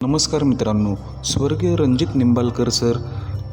नमस्कार मित्रांनो स्वर्गीय रणजित निंबाळकर सर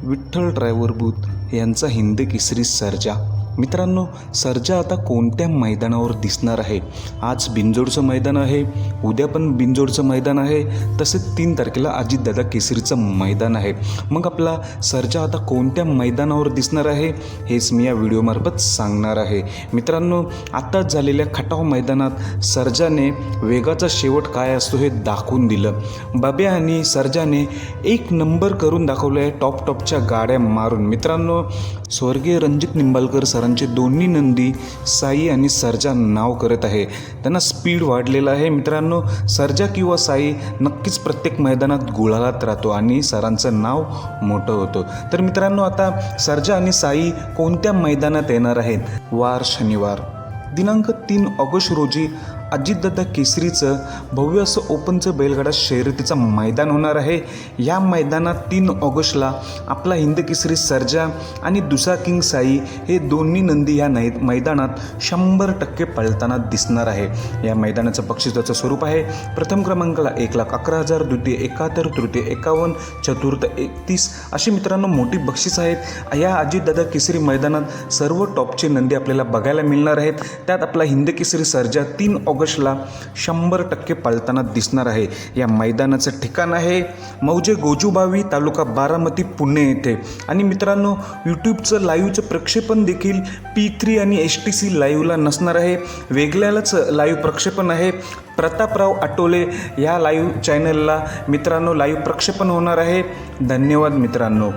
विठ्ठल ड्रायव्हर बूत यांचा हिंद केसरी सर्जा. मित्रांनो सर्जा आता कोणत्या मैदानावर दिसणार आहे? आज बिंजोडचं मैदान आहे उद्या पण बिंजोडचं मैदान आहे तसेच तीन तारखेला अजितदादा केसरीचं मैदान आहे. मग आपला सर्जा आता कोणत्या मैदानावर दिसणार आहे हेच मी या व्हिडिओमार्फत सांगणार आहे. मित्रांनो आत्ताच झालेल्या खटाव मैदानात सर्जाने वेगाचा शेवट काय असतो हे दाखवून दिलं. बाब्या आणि सर्जाने एक नंबर करून दाखवलं आहे टॉप टॉपच्या गाड्या मारून. मित्रांनो स्वर्गीय रणजित निंबाळकर सरांचे दोन्ही नंदी साई आणि सर्जा नाव करत आहे. त्यांना स्पीड वाढलेला आहे. मित्रांनो सर्जा किंवा साई नक्कीच प्रत्येक मैदानात गुळालात राहतो आणि सरांचं नाव मोठं होतं. तर मित्रांनो आता सर्जा आणि साई कोणत्या मैदानात येणार आहेत? वार शनिवार. दिनांक तीन ऑगस्ट रोजी अजितदादा केसरीचं भव्य असं ओपनचं बैलगाडा शर्यतीचं मैदान होणार आहे. या मैदानात तीन ऑगस्टला आपला हिंद केसरी सर्जा आणि दुसा किंग साई हे दोन्ही नंदी ह्या नै मैदानात शंभर टक्के पळताना दिसणार आहे. या मैदानाचं बक्षिसाचं स्वरूप आहे. प्रथम क्रमांकाला एक लाख अकरा हजार द्वितीय एकाहत्तर तृतीय एकावन्न चतुर्थ एकतीस अशी मित्रांनो मोठी बक्षीस आहेत. या अजितदादा केसरी मैदानात सर्व टॉपचे नंदी आपल्याला बघायला मिळणार आहेत. त्यात आपला हिंद केसरी सर्जा तीन ऑगस्टला शंभर टक्के पाळताना दिसणार आहे. या मैदानाचं ठिकाण आहे मौजे गोजूबावी तालुका बारामती पुणे येथे. आणि मित्रांनो यूट्यूबचं लाईव्हचं प्रक्षेपण देखील पी थ्री आणि एस टी सी लाईव्हला नसणार आहे. वेगळ्यालाच लाईव्ह प्रक्षेपण आहे. प्रतापराव आटोले या लाईव्ह चॅनलला मित्रांनो लाईव्ह प्रक्षेपण होणार आहे. धन्यवाद मित्रांनो.